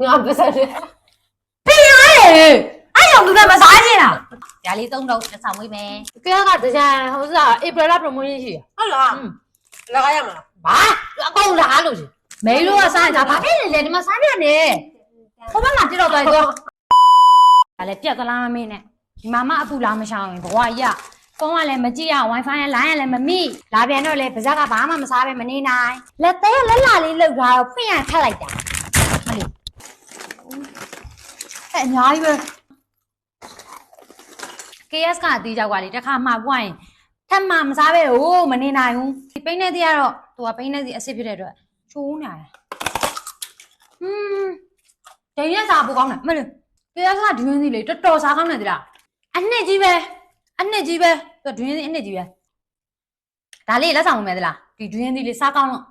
ငါပစံတယ်ဖေးရတယ်အဲ့ကြောင့်လူတွေမစားချင်တာဒါလေးသုံးတော့တစ်ဆောင်ဝေးမယ်ကဲကတကြံဟိုစားဧပြီလ promotion ရှိရဟုတ်လားလာရမလားဘာအကုန်လားလို့ရှင်မေလို့ကစားရင်ဒါဘာဖြစ်နေလဲဒီမှာစားပြနေဟိုဘက်မှာတိတော့သွားတော့ဒါလည်းပြက်သလားမမေ့နဲ့ဒီမှာမအပူလားမရှောင်ရင်ဘဝကြီးကဖုန်းကလည်းမကြည့်ရ wifi ကလိုင်းကလည်းမမိလာပြန်တော့လေပါဇက်ကဘာမှမစားပဲမနေနိုင်လက်သေးလက်လာလေးလောက်ထားတော့ဖွင့်ရခတ်လိုက်တာမလေး အဲ့အများကြီးပဲ KS ကအသေးကြောက်ကလေတစ်ခါမှပွားရင်ထပ်မှမစားပဲဟိုမနေနိုင်ဘူးဒီပိန်းနဲ့တည်းကတော့သူကပိန်းနဲ့စီအစ်စ်ဖြစ်တဲ့အတွက်ချိုးနေတယ်ဟွန်းဒိန်ရက်စားပိုကောင်းတယ်မလို့ KS ကဒွင်းစီလေတော်တော်စားကောင်းတယ်ဒီလားအနှစ်ကြီးပဲအနှစ်ကြီးပဲသူဒွင်းစီအနှစ်ကြီးပဲဒါလေးလက်ဆောင်ဝင်မယ်ဒီလားဒီဒွင်းစီလေးစားကောင်းလို့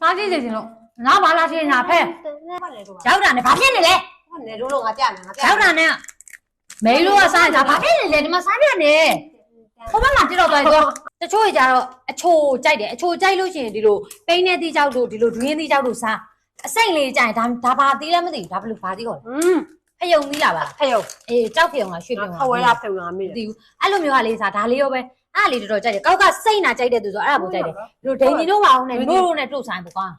စားကြည့်စီစဉ်လို့နောက်ပါလာထင်တာဖဲဟုတ်လေတော့ရောက်တာနဲ့ဘာဖြစ်နေလဲ ဟုတ်လေတို့လုံးငါပြမယ်ငါပြ ရောက်တာနဲ့မေလို့ကစားရင်ဒါဘာဖြစ်နေလဲဒီမှာစားပြနေ ဟိုဘက်မှာတိတော့သွားတော့တချို့ကြတော့အချိုကြိုက်တယ်အချိုကြိုက်လို့ရှိရင်ဒီလိုပိန်းနဲ့တီးကြောက်တို့ဒီလိုဒွင်းတီးကြောက်တို့စားအစိမ့်လေးကြိုင်ဒါဒါဘာတီးလဲမသိဘူးဒါဘယ်လိုဘာတီးခေါ်လဲ อืม ဖယုံတီးတာပါလား ဖယုံ အေးကြောက်ဖယုံလားရွှေဖယုံလား ခဝဲလာဖယုံလာမိ မ တယ် သိဘူးအဲ့လိုမျိုးကလေးစားဒါလေးရောပဲအဲ့လေးတော်တော်ကြိုက်တယ်ကောက်ကစိမ့်နာကြိုက်တဲ့သူဆိုအဲ့ဒါပိုကြိုက်တယ်ဒီလိုဒိန်ကြီးတို့ပါအောင်နဲ့နိုးတို့နဲ့တို့ဆိုင်ပိုကောင်း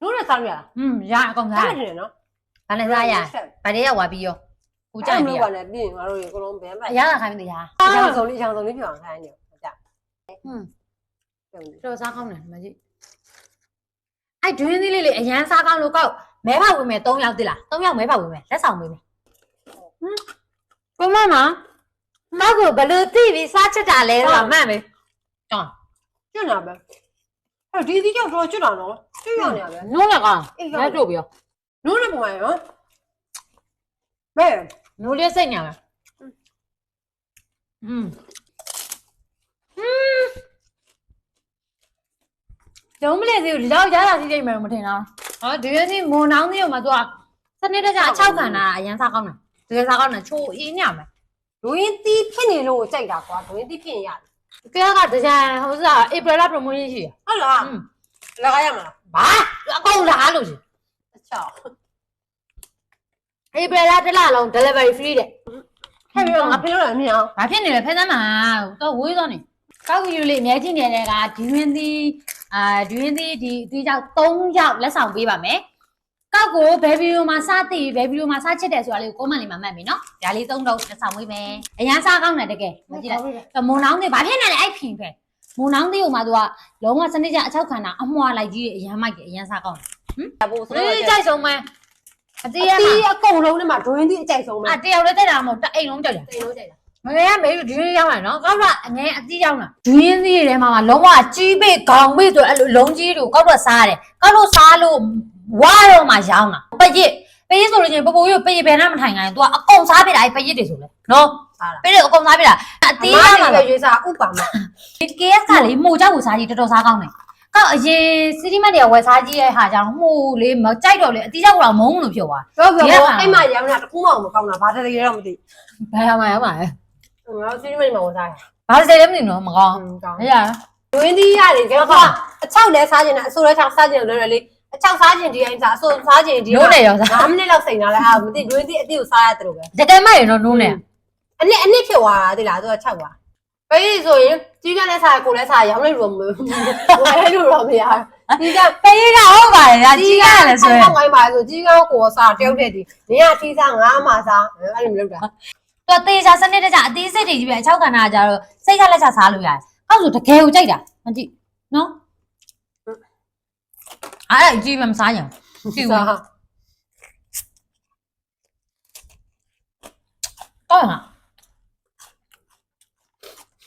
တို့နဲ့စားရလား อืมရအကောင် စား စား ရတယ်နော် ဘာနဲ့စားရဗါလေးရောက်သွားပြီးရောကိုကြိုက်ပြီကလည်းပြင်ငါတို့ရေအကုန်လုံးဘယ်မှာအရသာခိုင်းမသိဟာအချောင်းဆုံးလေးအချောင်းဆုံးလေးပြောင်းခိုင်းနေကြဟွန်းပြုံးတယ်တော်စားကောင်းတယ်ဒီမကြီးအဲ့ဒွင်းသီးလေးလေအရန်စားကောင်းလို့ကောက်မဲဖောက်ဝင်မယ်3ယောက်တိလား3ယောက်မဲဖောက်ဝင်မယ်လက်ဆောင်ပေးမယ်ဘမမမောက်ကိုဘလို့သိပြီးစားချက်တာလဲဆိုတော့မှတ်ပဲတောင်းကျွတ်လာပဲအဲ့ဒီဒီကြောက်တော့ကျွတ်လာတော့ကျွတ်ရနေရပဲနိုးလည်းကောင်းလက်တို့ပြော နိုးနေပုံမှန်ရောဘယ်နိုးလေးစိတ်ညာလားอืมကျုံးမလေးစီကိုဒီလောက်ရတာစီးစိတ်မယ်မထင်တော့ဟောဒီရစီမွန်နောင်းစီကိုမှသူကစနစ်တကျအချောက်ခံတာအရန်စားကောင်းတယ်တကယ်စားကောင်းတယ်ချိုးအင်းညမယ်ဒွင်းတီးဖြစ်နေလို့ကြိုက်တာကွာဒွင်းတီးဖြစ်ရင်ရတယ်ကဲကတကြံဟိုစားဧ ပြီလ promotion ရှိရဟုတ်လားอืมလာရမလားဘာအကုန်လားလို့ရှင်အချောင်းဧပြီလတစ်လလုံး delivery free တဲ့ဟဲ့ပြောငါဖေးလို့လည်းမရအောင်ဘာဖြစ်နေလဲဖဲသမ်းမှာတော့ဝေးသွားနေကောက်ယူလေးအများကြီးနေတဲ့ကဒီဝင်းသီးအာဒီဝင်းသီးဒီအသီးကြောင့်3ယောက်လက်ဆောင်ပေးပါမယ်ကောက်ကိုဘယ်ဗီဒီယိုမှာစသိဘယ်ဗီဒီယိုမှာစချစ်တယ်ဆိုတာလေးကိုကွန်မန့်လေးမှာမှတ်ပြီနော်ဒါလေး3တော့လက်ဆောင်ပေးမယ်အရန်စားကောင်းတယ်တကယ်မကြည့်လိုက်မုံနောင်းသေးဘာဖြစ်နေလဲအဲ့ဖင်ဖဲမုံနောင်းသေးကိုမှသူကလုံးဝစနစ်ကျအချောက်ခံတာအမွှာလိုက်ကြီးအရန်မိုက်တယ်အရန်စားကောင်းတယ် ပို့ဆိုဒီကြိုက်ဆုံးမဲအတီသေးရမှားအကုန်လုံးနဲ့မှဒွင်းတီးအကြိုက်ဆုံးပဲအတယောက်လေးတက်တာမဟုတ်တအိမ်လုံးကြောက်တယ်တိတ်လို့ကြိုက်တာမငယ်ကမေဒွင်းရောက်လာနော်ကောက်တော့အငယ်အတိရောက်လာဒွင်းသီးတွေထဲမှာလုံးဝကြီးပေခေါင်ပေဆိုအဲ့လိုလုံးကြီးတွေကိုကောက်တော့စားတယ်ကောက်လို့စားလို့ဝါတော့မှရောင်းတာပရစ်ပရစ်ဆိုလို့ချင်းပပိုးရပရစ်ဘယ်နှမထိုင်ခိုင်း तू ကအကုန်စားပြတာအဲ့ပရစ်တွေဆိုလဲနော်စားတာပရစ်အကုန်စားပြတာအသေးရမှာရွေးစားဥပါမ KS ကလေမှုကြောက်ကိုစားကြည့်တော်တော်စားကောင်းတယ် ကောက်အရင်စီတီမတ်တွေကဝယ်စားကြည့်ရဲ့ဟာကြောင့်မှုလေမကြိုက်တော့လေအတိကြောက်ကတော့မုန်းလို့ဖြစ်သွားပြောပြောအဲ့မှာရောင်းတာတခုမှမကောင်းတာဘာတည်းရတော့မသိဘယ်မှာရမှာလဲဘူးငါစီးမင်းမှာဝင်စားဘာစတဲ့လဲမသိနော်မကောင်းကောင်းမရဒွင်းတီးရတယ်ကြောက်အချောက်လဲစားကျင်တာအစိုးရချောက်စားကျင်တယ်လေအချောက်စားကျင်ဒီအိမ်စားအစိုးစားကျင်ဒီနိုးနေရောစား9မိနစ်လောက်စိန်လာလဲအာမသိဒွင်းတီးအတိကိုစားရတယ်လို့ပဲတကယ်မရနော်နိုးနေအနစ်အနစ်ဖြစ်သွားတာတိလားသူက6 ပါပေးဆိုရင်ကြီးကလည်းစားကိုလည်းစားရောင်းလိုက်လို့မဝယ်လို့တော့မရကြီးကပေးကဟုတ်ပါလေဒါကြီးကလည်းဆိုရင်ဝိုင်းပါဆိုကြီးကကိုစားတယောက်တည်းဒီနေရထီးစားငါးမှာစားအဲ့လိုမလုပ်တာသူတေချာစနစ်တကျအသေးစိတ်တွေကြီးပဲအချောက်ကဏ္ဍကြတော့စိတ်ချလက်ချစားလို့ရတယ်။အဲ့ဆိုတကယ်ကိုကြိုက်တာမကြည့်နော်။အဲ့အကြီးပဲမစားရအောင်။ကြည့်ဦးစားတော့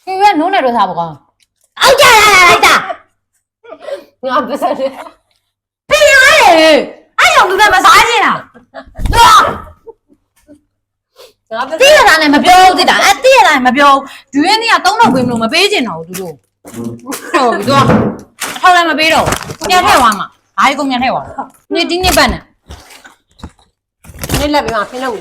ဟာဒီကနိုးနေတော့စားပါကောင်း။အောက်ကြလာလာလိုက်တာငါပစံတယ်။ဟေးအဲ့ကြောင့်လူတွေမစားချင်တာ။တော့ငါပစံတိရတာနဲ့မပြောဘူးတိတာ။အဲ့တိရတာနဲ့မပြောဘူး။ဒူရင်းကြီးကသုံးတော့ခွေးမလို့မပေးချင်တော့ဘူးသူတို့။ဟုတ်ပြီတော့အထောက်လည်းမပေးတော့ဘူး။ညထည့်သွားမှာ။ဘာကြီးကုန်ညထည့်သွား။နေ့ဒီနေ့ပတ်နဲ့နေလက်ပြီးမှဖင်းလို့